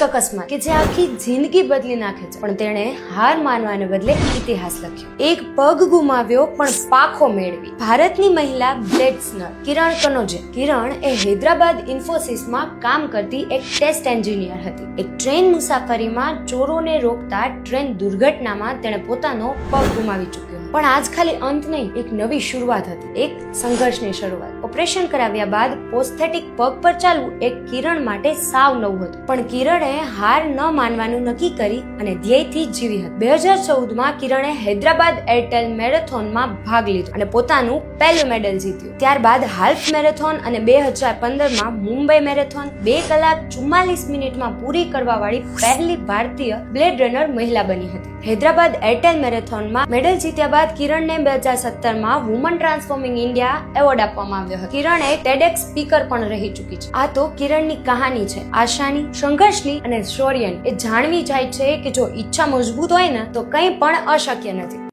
એક અકસ્માત કે જે આખી જિંદગી બદલી નાખે છે. પણ તેણે હાર માનવાને બદલે ઇતિહાસ લખ્યો. એક પગ ગુમાવ્યો, પણ પાખો મેળવી. ભારતની મહિલા બ્લેડ્સનર કિરણ કનોજે. કિરણ એ હૈદરાબાદ ઇન્ફોસિસમાં કામ કરતી એક ટેસ્ટ એન્જિનિયર હતી. એક ટ્રેન મુસાફરીમાં ચોરોને રોકતા ટ્રેન દુર્ઘટનામાં તેણે પોતાનો પગ ગુમાવી ચૂક્યો. પણ આજ ખાલી અંત નહીં, એક નવી શરૂઆત હતી. એક સંઘર્ષની શરૂઆત. ઓપરેશન કરાવ્યા બાદ પોસ્થેટિક પગ પર ચાલવું એક કિરણ માટે સાવ નવું હતું. પણ કિરણે હાર ન માનવાનું નક્કી કરી અને ધ્યેયથી જીવી હતી. બે હજાર ચૌદમાં કિરણે હૈદરાબાદ એરટેલ મેરેથોનમાં ભાગ લીધો અને પોતાનું પહેલું મેડલ જીત્યું. ત્યારબાદ હાલ્ફ મેરેથોન અને બે હજાર પંદરમાં મુંબઈ મેરેથોન બે કલાક ચુમ્માલીસ મિનિટમાં પૂરી કરવાવાળી પહેલી ભારતીય બ્લેડ રનર મહિલા બની હતી. હૈદરાબાદ એરટેલ મેરેથોનમાં મેડલ જીત્યા બાદ કિરણને બે હજાર સત્તરમાં વુમન ટ્રાન્સફોર્મિંગ ઇન્ડિયા એવોર્ડ આપવામાં આવ્યો હતો. કિરણ એ ટેડેક્સ સ્પીકર પણ રહી ચૂકી છે. આ તો કિરણની કહાની છે. આશાની, સંઘર્ષની અને શૌર્યની એ જાણવી જાય છે કે જો ઈચ્છા મજબૂત હોય ને, તો કંઈ પણ અશક્ય નથી.